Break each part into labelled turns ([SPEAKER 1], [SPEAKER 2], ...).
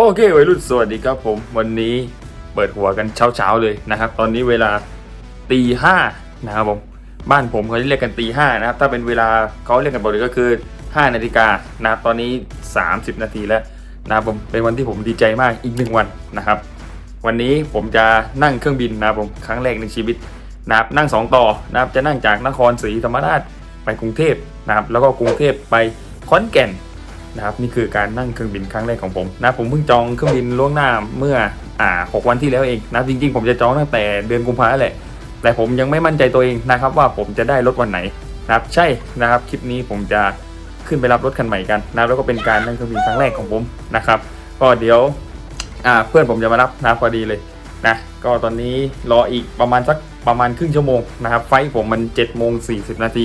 [SPEAKER 1] โอเควัยรุ่นสวัสดีครับผม วันนี้เปิดหัวกันเช้าๆเลยนะครับ ตอนนี้เวลาตีห้านะครับผมบ้านผมเขาเรียกกันตีห้านะครับ ถ้าเป็นเวลาเขาเรียกกันปกติก็คือ 5 นาฬิกานะครับตอนนี้ 30 นาทีแล้วนะครับผมเป็นวันที่ผมดีใจมากอีกหนึ่งวันนะครับ วันนี้ผมจะนั่งเครื่องบินนะครับผมครั้งแรกในชีวิตนะครับนั่งสองต่อนะครับจะนั่งจากนครศรีธรรมราชไปกรุงเทพนะครับแล้วก็กรุงเทพไปขอนแก่น นะครับนี่คือการนั่งเครื่องบินครั้งแรกของผมนะผมเพิ่งจองเครื่องบินล่วงหน้าเมื่ออ่าหกวันที่แล้วเองนะจริงๆ ผมจะจองตั้งแต่เดือนกุมภาพันธ์แหละ แต่ผมยังไม่มั่นใจตัวเองนะครับว่าผมจะได้รถวันไหนนะครับใช่นะครับคลิปนี้ผมจะขึ้นไปรับรถคันใหม่กันนะแล้วก็เป็นการนั่งเครื่องบินครั้งแรกของผมนะครับก็เดี๋ยวอ่าเพื่อนผมจะมารับนะพอดีเลยนะก็ตอนนี้รออีกประมาณสักประมาณครึ่งชั่วโมงนะครับไฟผมมัน7จ็ดโมงสีนาที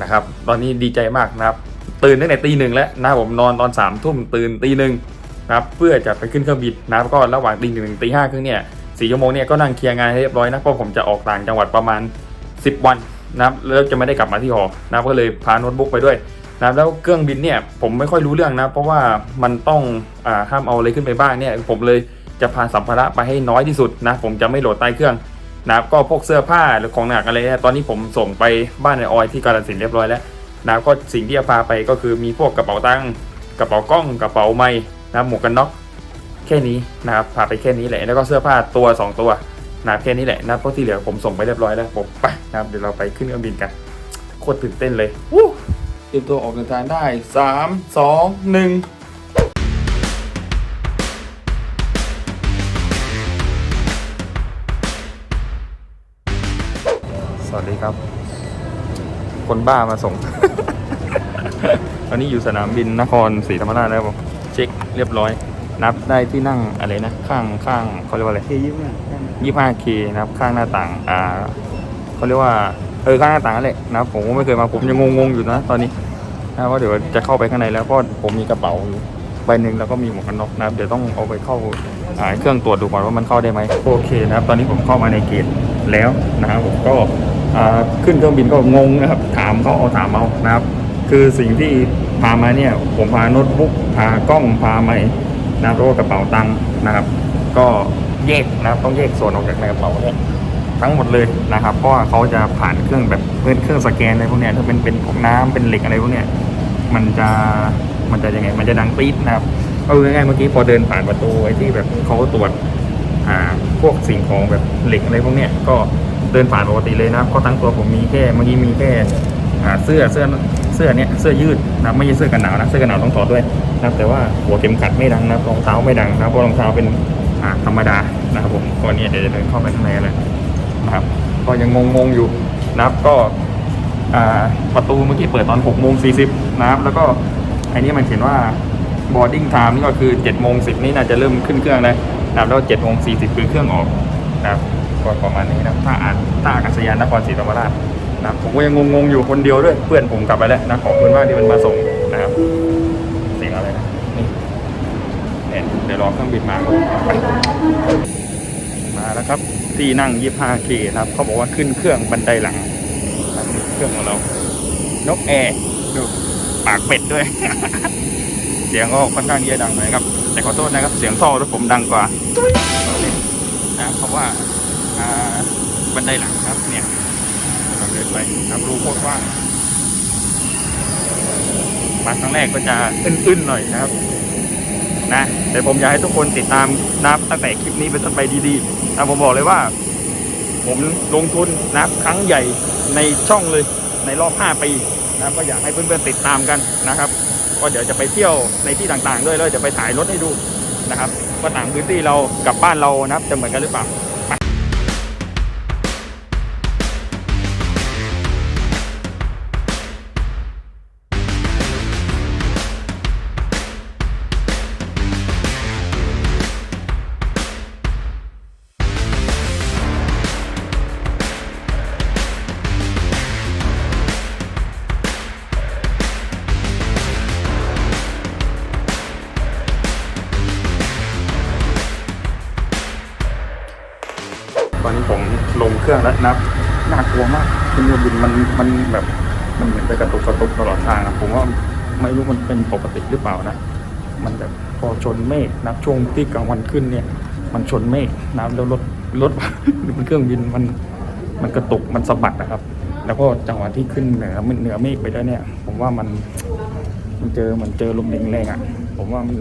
[SPEAKER 1] นะครับตอนนี้ดีใจมากนะครับ ตื่นตั้งแต่ตีหนึ่งแล้วนะผมนอนตอน3ามทุ่มตื่นตีหนึ่งนะครับเพื่อจะไปขึ้นเครื่องบินนะก็ระหว่างตีหนึ่งตีห้าครึ่งเนี่ยสี่ชั่วโมงเนี่ยก็นั่งเคลียร์งานให้เรียบร้อยนะเพราะผมจะออกต่างจังหวัดประมาณ 10 วันนะครับแล้วจะไม่ได้กลับมาที่หอนะครับก็เลยพาโน้ตบุ๊กไปด้วยนะแล้วเครื่องบินเนี่ยผมไม่ค่อยรู้เรื่องนะ เพราะว่ามันต้องอห้ามเอาอะไรขึ้นไปบ้างเนี่ยผมเลยจะพาสัมภาระไปให้น้อยที่สุดนะผมจะไม่โหลดใต้เครื่องนะก็พวกเสื้อผ้าหรือของหนักอะไรเนี่ยตอนนี้ผมส่งไปบ้านในออยที่กาลสินเรียบร้อยแล้ว นะก็สิ่งที่จะพาไปก็คือมีพวกกระเป๋าตังค์กระเป๋ากล้องกระเป๋าไม้นะหมวกกันน็อกแค่นี้นะครับพาไปแค่นี้แหละแล้วก็เสื้อผ้าตัว 2 ตัวนะแค่นี้แหละนะเพราะที่เหลือผมส่งไปเรียบร้อยแล้วผมไปนะครับเดี๋ยวเราไปขึ้นเครื่องบินกันโคตรตื่นเต้นเลยวู้เตรียมตัวออกเดินทางได้สามสองหนึ่งสวัสดีครับ คนบ้ามาส่ง ตอนนี้อยู่สนามบินนครศรีธรรมราชแล้วผมเช็คเรียบร้อย นับได้ที่นั่งอะไรนะ ข้างข้างเขาเรียกว่าอะไร
[SPEAKER 2] เคยิ้มอะ
[SPEAKER 1] ยี่ห้าเคนะครับข้างหน้าต่าง อ่าเขาเรียกว่าเออข้างหน้าต่างนั่นแหละนะครับผมก็ไม่เคยมาผมยังงงๆอยู่นะตอนนี้นะว่าเดี๋ยวจะเข้าไปข้างในแล้วเพราะผมมีกระเป๋าอยู่ใบหนึ่งแล้วก็มีหมวกกันน็อกนะครับเดี๋ยวต้องเอาไปเข้าอ่าเครื่องตรวจดูก่อนว่ามันเข้าได้ไหมโอเคนะครับ ตอนนี้ผมเข้ามาในเกตแล้วนะครับผมก็อ่า ขึ้นเครื่องบินก็งงนะครับถามเขาเอาถามเอานะครับ คือสิ่งที่พามาเนี่ยผมพาโน้ตบุ๊กพากล้องพาไม้นะครับแล้วก็กระเป๋าตังค์นะครับ ก็แยกนะครับต้องแยกส่วนออกจากในกระเป๋าเนี่ยทั้งหมดเลยนะครับ เพราะว่าเขาจะผ่านเครื่องแบบเป็นเครื่องสแกนอะไรพวกเนี้ยถ้าเป็นเป็นพวกน้ำเป็นเหล็กอะไรพวกเนี้ยมันจะมันจะยังไงมันจะดังปี๊ดนะครับก็คือง่ายๆเมื่อกี้พอเดินผ่านประตูไอ้ที่แบบเขาตรวจอ่าพวกสิ่งของแบบเหล็กอะไรพวกเนี้ยก็ เดินผ่านปกติเลยนะครับก็ทั้งตัวผมมีแค่เมื่อกี้มีแค่เสื้อเสื้อเสื้อเนี้ยเสื้อยืดนะไม่ใช่เสื้อกันหนาวนะเสื้อกันหนาวต้องถอดด้วยนะแต่ว่าหัวเข็มขัดไม่ดังนะรองเท้าไม่ดังนะเพราะรองเท้าเป็นธรรมดานะครับผมก็เนี่ยเดี๋ยวจะเดินเข้าไปข้างในเลยนะครับ ก็ยังงงๆอยู่นะครับก็ประตูเมื่อกี้เปิดตอน6โมง40นะครับแล้วก็อันนี้มันเขียนว่า boarding time นี่ก็คือ7โมง10นี่น่าจะเริ่มขึ้นเครื่องแล้วนะครับแล้ว7โมง40คือเครื่องออกนะครับ ก็ประมาณนี้นะถ้าอ่านถ้าอากาศยานนครศรีธรรมราชนะครับผมก็ยังงงๆอยู่คนเดียวด้วยเพื่อนผมกลับไปแล้วนะขอบคุณมากที่มันมาส่งนะครับเสียงอะไรนะนี่เนี่ยเดี๋ยวรอเครื่องบินมาครับไปมาแล้วครับ ที่นั่ง 25K นะครับเขาบอกว่าขึ้นเครื่องบันไดหลังเครื่องของเรา นกแอร์ดูปากเป็ดด้วย เสียงก็ค่อนข้างที่จะดังหน่อยครับ แต่ขอโทษนะครับ เสียงท่อรถผมดังกว่านะเพราะว่า บันไดหลังครับเนี่ยเราเดินไปครับรูโคตรว้างมาครั้งแรกก็จะอึนๆหน่อยนะครับนะแต่ผมอยากให้ทุกคนติดตามนับตั้งแต่คลิปนี้เป็นต้นไปดีๆนะผมบอกเลยว่า ผมลงทุนนะครับครั้งใหญ่ในช่องเลยในรอบ 5 ปีนะก็อยากให้เพื่อนๆติดตามกันนะครับ ก็เดี๋ยวจะไปเที่ยวในที่ต่างๆด้วยแล้วจะไปถ่ายรถให้ดูนะครับว่าต่างพื้นที่เรากับบ้านเรานะครับจะเหมือนกันหรือเปล่า ตอนนี้ผมลงเครื่องแล้วนะครับน่ากลัวมากเครื่องบินมันมันแบบมันเหมือนจะกระตุกกระตุกตลอดทางอะผมว่าไม่รู้มันเป็นปกติหรือเปล่านะ มันแบบพอชนเมฆนะครับช่วงที่กลางวันขึ้นเนี่ย มันชนเมฆนะครับแล้วรถรถบนเครื่องบินมันมันกระตุกมันสะบัดนะครับ แล้วก็จังหวะที่ขึ้นเหนือเหนือเมฆไปแล้เนี่ย ผมว่ามันมันเจอเหมือนเจอลมแรงๆอะ ผมว่ามัน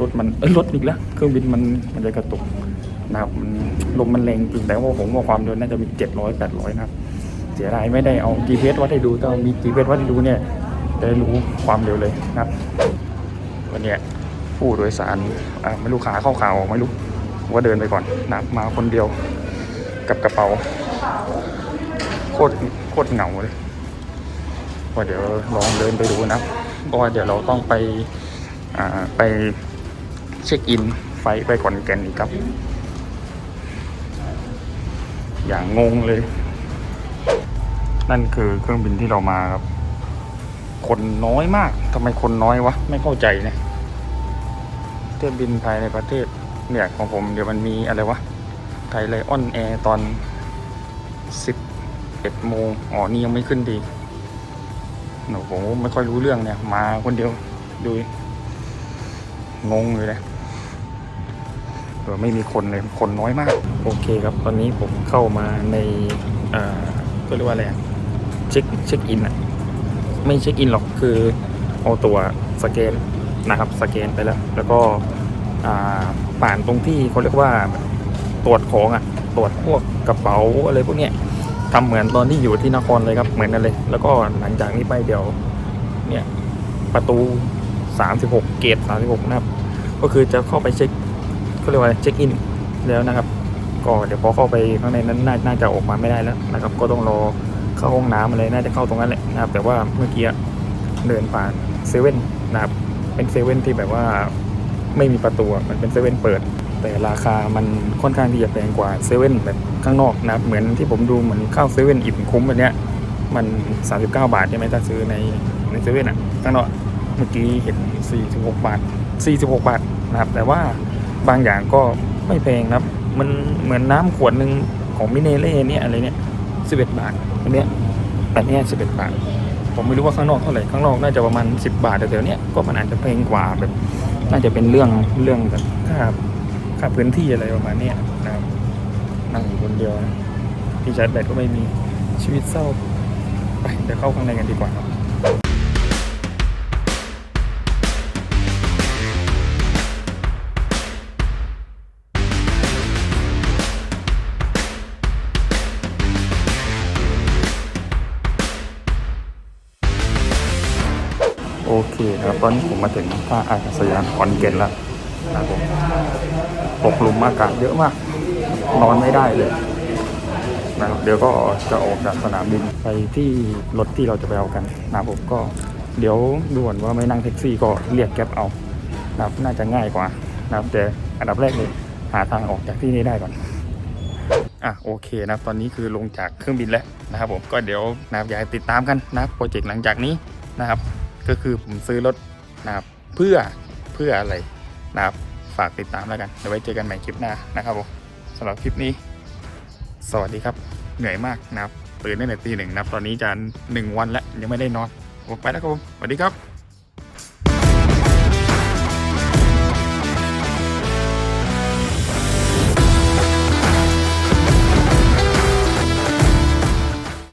[SPEAKER 1] รถมันเอยรถอีกแล้ว เครื่องบินมันมันจะกระตุก นะครับมันลมมันแรงจริงแต่ว่าผมว่าความเร็วน่าจะมีเจ็ดร้อยแปดร้อยนะครับ เสียดายไม่ได้เอา GPS วัดให้ดูถ้ามี GPS วัดให้ดูเนี่ยจะได้รู้ความเร็วเลยนะครับ วันนี้ผู้โดยสารไม่รู้ขาเข้าขาออกไม่รู้ว่าเดินไปก่อนนะมาคนเดียวกับกระเป๋า โคตรโคตรเหงาเลยว่าเดี๋ยวลองเดินไปดูนะเพราะว่าเดี๋ยวเราต้องไปไปเช็คอินไฟไปขอนแก่นอีกครับ อย่างงงเลย นั่นคือเครื่องบินที่เรามาครับ คนน้อยมากทำไมคนน้อยวะ ไม่เข้าใจเนี่ยเที่ยวบินภายในประเทศเนี่ยของผมเดี๋ยวมันมีอะไรวะไทยไลออนแอร์ตอนสิบเอ็ดโมงอ๋อนี่ยังไม่ขึ้นดีหนูผมไม่ค่อยรู้เรื่องเนี่ย มาคนเดียวดูดิงงเลยนะ ไม่มีคนเลยคนน้อยมาก โอเคครับ ตอนนี้ผมเข้ามาในอ่าก็เรียกว่าอะไรอะเช็คเช็คอินอะไม่เช็คอินหรอกคือเอาตัวสแกนนะครับสแกนไปแล้ว แล้วก็อ่าผ่านตรงที่เขาเรียกว่าตรวจของอะตรวจพวกกระเป๋าอะไรพวกเนี้ยทำเหมือนตอนที่อยู่ที่นครเลยครับเหมือนกันเลย แล้วก็หลังจากนี้ไปเดี๋ยวเนี่ยประตู 36 เกต36 นะครับ ก็คือจะเข้าไปเช็ค เขาเรียกว่าเช็คอินแล้วนะครับ ก็เดี๋ยวพอเข้าไปข้างในนั้นน่านาจะออกมาไม่ได้แล้วนะครับ ก็ต้องรอเข้าห้องน้ำอะไรน่าจะเข้าตรงนั้นแหละนะครับ แต่ว่าเมื่อกี้เดินผ่านเซเว่นนะครับ เป็นเซเว่นที่แบบว่าไม่มีประตูมันเป็นเซเว่นเปิด แต่ราคามันค่อนข้างที่จะแพงกว่าเซเว่นแบบข้างนอกนะครับ เหมือนที่ผมดูเหมือนข้าวเซเว่นอิ่มคุ้มแบบเนี้ยมัน 39 บาทใช่ไหมถ้าซื้อในในเซเว่นอะข้างนอกเมื่อกี้เห็น46 บาท 46 บาทนะครับ แต่ว่า บางอย่างก็ไม่แพงนะครับ มันเหมือนน้ำขวดหนึ่งของมิเนเล่เนี่ยอะไรเนี่ย11บเอ็ดบาทอันเนี้ยอันเนี้ย11บาท ผมไม่รู้ว่าข้างนอกเท่าไหร่ข้างนอกน่าจะประมาณ10บาทแต่แถวเนี้ยก็มันอาจจะแพงกว่าแบบ น่าจะเป็นเรื่องเรื่องแบบค่าค่าพื้นที่อะไรประมาณเนี้ยนะครับนั่งอยู่คนเดียวนะที่ชาร์จแบตก็ไม่มีชีวิตเศร้าไปเดี๋ยวเข้าข้างในกันดีกว่าครับ เคครับตอนนี้ผมมาถึงท่าอากาศยานขอนแก่นแล้วนะครับผมปกคลุมอากาศเยอะมาก นอนไม่ได้เลยนะครับเดี๋ยวก็จะออกจากสนามบินไปที่รถที่เราจะไปเอากันนะครับผมก็เดี๋ยวด่วนว่าไม่นั่งแท็กซี่ก็เรียกแก๊ปเอานะครับน่าจะง่ายกว่านะครับแต่อันดับแรกเลยหาทางออกจากที่นี้ได้ก่อนอะโอเคนะครับตอนนี้คือลงจากเครื่องบินแล้วนะครับผมก็เดี๋ยวนะครับอยากติดตามกันนะครับโปรเจกต์หลังจากนี้นะครับ ก็คือผมซื้อรถนะครับเพื่อเพื่ออะไรนะครับฝากติดตามแล้วกันเดี๋ยวไว้เจอกันใหม่คลิปหน้านะครับผมสำหรับคลิปนี้ สวัสดีครับเหนื่อยมากนะครับตื่นตั้งแต่ตีหนึ่งนะครับตอนนี้จะหนึ่งวันแล้วยังไม่ได้นอนผมไปแล้วครับผมสวัสดีครับ